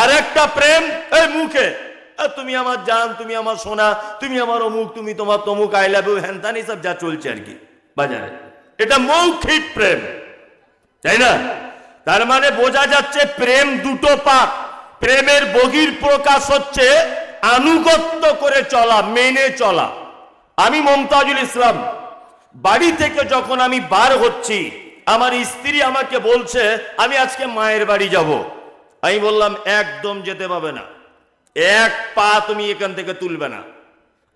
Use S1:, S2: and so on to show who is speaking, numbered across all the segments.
S1: আর একটা প্রেম এই মুখে। তুমি আমার জান, তুমি আমার সোনা, তুমি আমার অমুক, তুমি তোমার তমুক আই লাভ ইউ হ্যান সব যা চলছে আর কি বাজারে। এটা মৌখিক প্রেম, তাই না? তার মানে বোঝা যাচ্ছে প্রেম দুটো পাক প্রেমের বগির প্রকাশ হচ্ছে আনুগত্য করে চলা, মেনে চলা। আমি মমতাজুল ইসলাম, বাড়ি থেকে যখন আমি বার হচ্ছি, আমার স্ত্রী আমাকে বলছে, আমি আজকে মায়ের বাড়ি যাব। আমি বললাম, একদম যেতে পাবে না। এক পা তুমি এখান থেকে তুলবে না।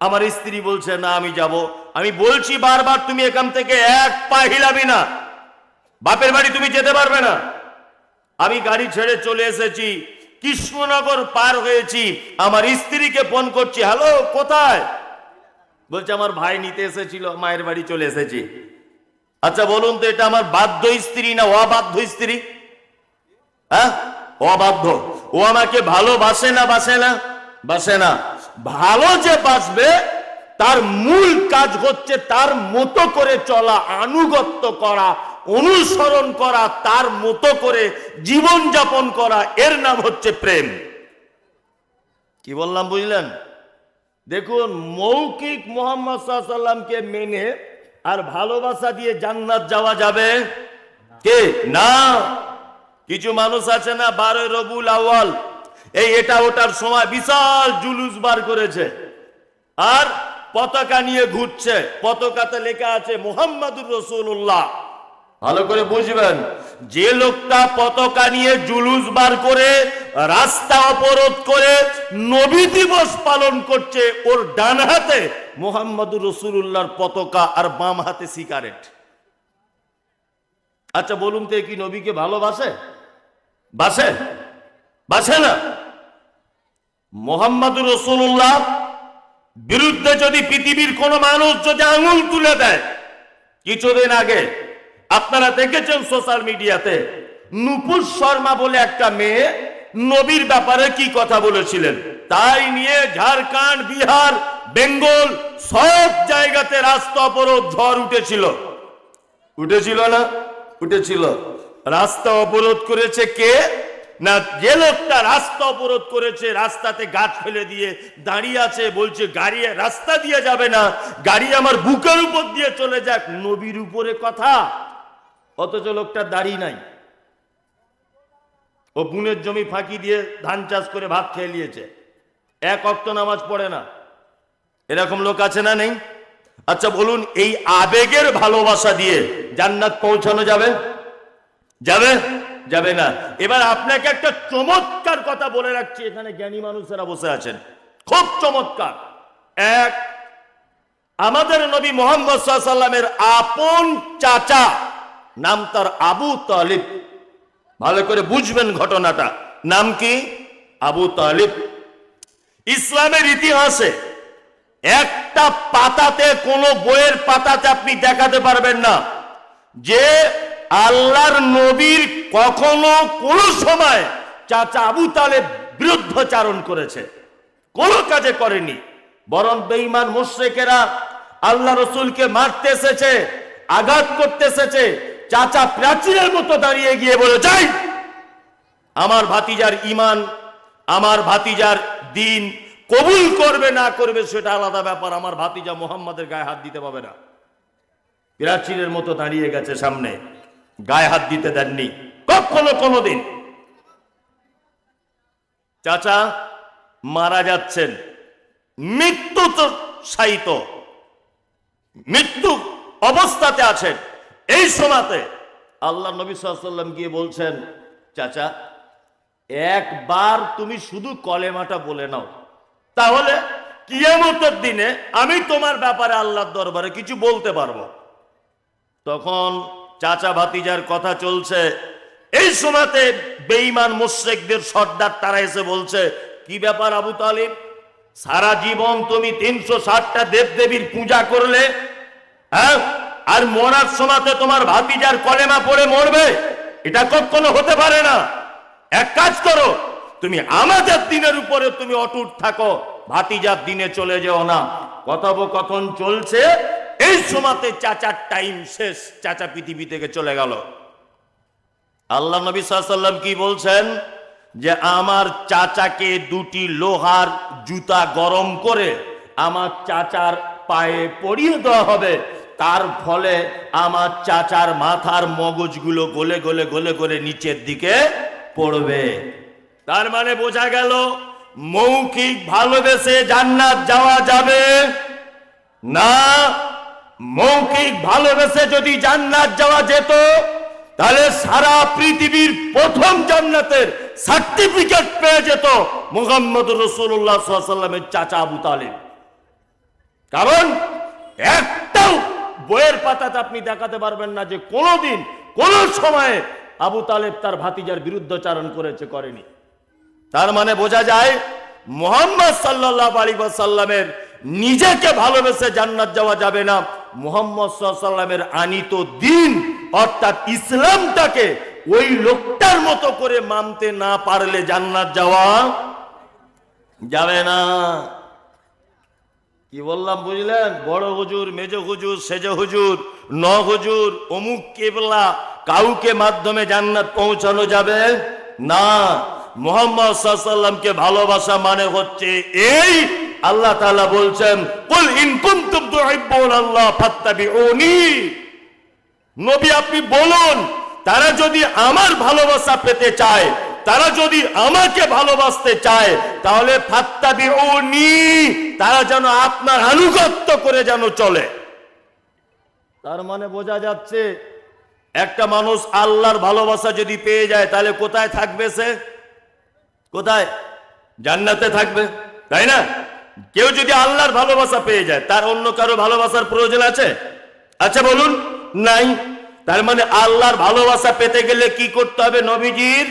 S1: আমার স্ত্রী বলছে, না, আমি যাব। আমি বলছি বারবার, তুমি এখান থেকে এক পা হিলাবি না। বাপের বাড়ি তুমি যেতে পারবে না। আমি গাড়ি ছেড়ে চলে এসেছি। কৃষ্ণনগর পার হয়েছি। আমার স্ত্রীকে ফোন করছি, হ্যালো, কোথায়? বলছে, আমার ভাই নিতে এসেছিল, মায়ের বাড়ি চলে এসেছি। আচ্ছা বলুন তো, এটা আমার বাধ্য স্ত্রী না অবাধ্য স্ত্রী? হ্যাঁ? অবাধ্য। ও আমাকে ভালোবাসে না, বাসে না? বাসে না। ভালো যে বাসবে, তার মূল কাজ হচ্ছে তার মতো করে চলা, আনুগত্য করা, অনুসরণ করা, তার মতো করে জীবন যাপন করা, এর নাম হচ্ছে প্রেম। কি বললাম, বুঝলেন? দেখুন, মৌখিক মোহাম্মদ সাল্লামকে মেনে আর ভালোবাসা দিয়ে জান্নাত যাওয়া যাবে কে? না। কিছু মানুষ আছে না, বারোই রবুল আওয়াল এই এটা ওটার সময় বিশাল জুলুস বার করেছে। আর পতাকা নিয়ে ঘুরছে। পতাকাতে লেখা আছে মোহাম্মদুর রসুল্লাহ ভালো করে বুঝবেন, যে লোকটা পতাকা নিয়ে জুলুস বার করে, রাস্তা অবরোধ করে, নবী দিবস পালন করছে, ওর ডান হাতে মোহাম্মদুর রসুল্লাহর পতাকা আর বাম হাতে সিগারেট। আচ্ছা বলুন তো কি নবীকে ভালোবাসে? বাসে? বাসে না? মোহাম্মদুর রসুল্লাহ বিরুদ্ধে যদি পৃথিবীর কোন মানুষ যদি আঙুল তুলে দেয়, কিছুদিন আগে আপনারা দেখেছেন সোশ্যাল মিডিয়াতে, নুপুর শর্মা বলে একটা মেয়ে নবীর ব্যাপারে কি কথা বলেছিলেন? তাই নিয়ে ঝাড়খণ্ড, বিহার, বেঙ্গল সব জায়গাতে রাস্তা অবরোধ ঝড় উঠেছিল। উঠেছিল না? উঠেছিল। রাস্তা অবরোধ করেছে কে? না, যে লোকটা রাস্তা অবরোধ করেছে, রাস্তাতে গাছ ফেলে দিয়ে দাঁড়িয়ে আছে, বলছে, গাড়ি রাস্তা দিয়ে যাবে না। গাড়ি আমার বুকের উপর দিয়ে চলে যাক। নবীর উপরে কথা। অথচ লোকটা দাঁড়িয়ে নাই। ও বুনের জমি ফাঁকি দিয়ে ধান চাষ করে ভাত খেয়ে নিয়েছে। এক অক্ত নামাজ পড়ে না। এরকম লোক আছে না নেই? আচ্ছা বলুন, এই আবেগের ভালোবাসা দিয়ে জান্নাত পৌঁছানো যাবে? যাবে? যাবে না। এবার আপনাকে একটা চমৎকার কথা বলে রাখছি, এখানে জ্ঞানী মানুষেরা বসে আছেন। খুব চমৎকার। এক, আমাদের নবী মোহাম্মদ সাল্লামের আপন চাচা, নাম তার আবু তালিব। ভালো করে বুঝবেন ঘটনাটা। নাম কি? আবু তালিব। ইসলামের ইতিহাসে একটা পাতাতে কোন বইয়ের পাতাতে আপনি দেখাতে পারবেন না। যে আল্লাহর নবীর কখনো কোন সময় চাচা আবু তালেব বিরুদ্ধচারণ করেছে। কোন কাজে করেনি। বরং বেঈমান মুশ্রেকেরা আল্লাহ রসুলকে মারতে এসেছে, আঘাত করতে এসেছে। চাচা প্রাচীরের মতো দাঁড়িয়ে গিয়ে বলে, যাই, আমার ভাতিজার ইমান আমার ভাতিজার দিন কবুল করবে না করবে, সেটা আলাদা ব্যাপার। আমার ভাতিজা মোহাম্মদের গায়ে হাত দিতে পাবে না। প্রাচীরের মতো দাঁড়িয়ে গেছে সামনে। গায়ে হাত দিতে দেননি। কখনো কোনোদিন। চাচা, মারা যাচ্ছেন। মৃত্যু তো সাহিত। মৃত্যু অবস্থাতে আছেন। এই সময়তে আল্লাহ নবী সাল্লাম গিয়ে বলছেন, চাচা, একবার তুমি শুধু কলেমাটা বলে নাও। তাহলে কিয়ামতের দিনে আমি তোমার ব্যাপারে আল্লাহর দরবারে কিছু বলতে পারব। তখন চাচা ভাতিজার কথা চলছে। এই সময়তে বেঈমান মুশ্রেকদের সর্দার তারা এসে বলছে, কি ব্যাপার আবু তালিব? সারা জীবন তুমি তিনশো ষাটটা দেবদেবীর পূজা করলে হ্যাঁ? আর মরার সময়তে তোমার ভাতিজার কলেমা পড়ে মরবে? এটা কখনো হতে পারে না। এক কাজ করো, তুমি আমাদের দিনের উপরে তুমি অটুট থাকো, ভাতিজার দিনে চলে যেও না। কথোপকথন চলছে এই সময়তে চাচার টাইম শেষ, চাচা পৃথিবী থেকে চলে গেল। আল্লাহ নবী সাল্লাম কি বলছেন? যে আমার চাচাকে দুটি লোহার জুতা গরম করে আমার চাচার পায়ে পরিয়ে দেওয়া হবে। তার ফলে আমার চাচার মাথার মগজগুলো গলে গলে গলে গলে নিচের দিকে পড়বে। তার মানে বোঝা গেল, মৌখিক ভালোবেসে জান্নাত যাওয়া যাবে না মৌখিক ভালোবেসে যদি জান্নাত যাওয়া যেত, তাহলে সারা পৃথিবীর প্রথম জান্নাতের সার্টিফিকেট পেয়ে যেত মোহাম্মদ রসুল্লাহ সাল্লামের চাচা আবু তালেব। কারণ একটাও বইয়ের পাতাতে আপনি দেখাতে পারবেন না যে কোনোদিন, কোন সময়ে আবু তালেব তার ভাতিজার বিরুদ্ধচারণ করেছে, করেনি। তার মানে বোঝা যায় মোহাম্মদ সাল্লাহ আলী সাল্লামের নিজেকে ভালোবেসে জান্নাত যাওয়া যাবে না। মোহাম্মদ সাল্লামের আনিত দিন, অর্থাৎ ইসলামটাকে ওই লোকটার মতো করে মানতে না পারলে জান্নাত যাওয়া যাবে না। কি বললাম, বুঝলেন? বড় হুজুর, মেজ হুজুর, সেজ হুজুর, ন হুজুর, অমুক কেবলা, কাউকে মাধ্যমে জান্নাত পৌঁছানো যাবে না। মোহাম্মদ সাল্লামকে ভালোবাসা মানে হচ্ছে এই আল্লাহ তাআলা বলছেন, কুল ইন কুনতুম তুহিব্বুন আল্লাহ ফাত্তাবিউনি। নবী আপনি বলুন, তারা যদি আমার ভালোবাসা পেতে চায়, তারা যদি আমাকে ভালোবাসতে চায়, তাহলে ফাত্তাবি তারা যেন আপনার আনুগত্য করে যেন চলে। তার মানে বোঝা যাচ্ছে, একটা মানুষ আল্লাহর ভালোবাসা যদি পেয়ে যায়, তাহলে কোথায় থাকবে সে? কোথায়? জান্নাতে থাকবে, তাই না? কেউ যদি আল্লাহর ভালোবাসা পেয়ে যায়, তার অন্য কারও ভালোবাসার প্রয়োজন আছে? আচ্ছা বলুন, নাই। তার মানে আল্লাহর ভালোবাসা পেতে গেলে কি করতে হবে নবীজির?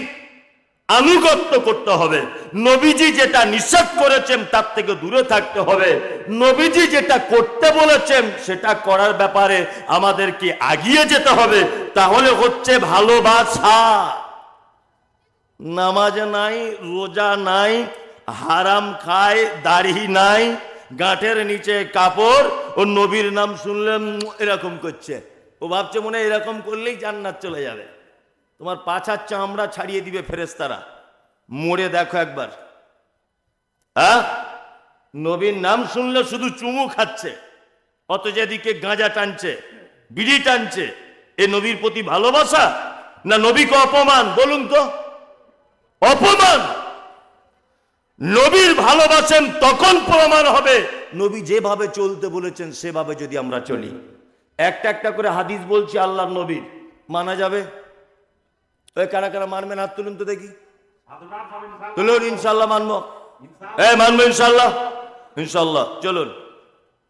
S1: আনুগত্য করতে হবে। নবীজি যেটা নিষেধ করেছেন, তার থেকে দূরে থাকতে হবে। নবীজি যেটা করতে বলেছেন, সেটা করার ব্যাপারে আমাদেরকে আগিয়ে যেতে হবে। তাহলে হচ্ছে ভালোবাসা। নামাজ নাই, রোজা নাই হারাম খায়, দাড়ি নাই, গাঁটের নিচে কাপড়, ও নবীর নাম শুনলে এরকম করছে। ও ভাবছে মনে এরকম করলেই জান্নাত চলে যাবে। তোমার পাছার চামড়া ছাড়িয়ে দিবে ফেরেস্তারা মোড়ে দেখো একবার। হ্যাঁ? নবীর নাম শুনলে শুধু চুমু খাচ্ছে অত যেদিকে গাঁজা টানছে, বিড়ি টানছে। এ নবীর প্রতি ভালোবাসা না নবীকে অপমান? বলুন তো। অপমান! নবীর ভালোবাসেন তখন প্রমাণ হবে। নবী যেভাবে চলতে বলেছেন সেভাবে যদি আমরা চলি। একটা একটা করে হাদিস বলছি আল্লাহর নবীর। মানা যাবে? ওই কারা কারা মানবেন? হাত তুলুন তো দেখি। তুলুন ইনশাল্লাহ মানব। এ মানবো ইনশাল্লাহ ইনশাল্লাহ চলুন।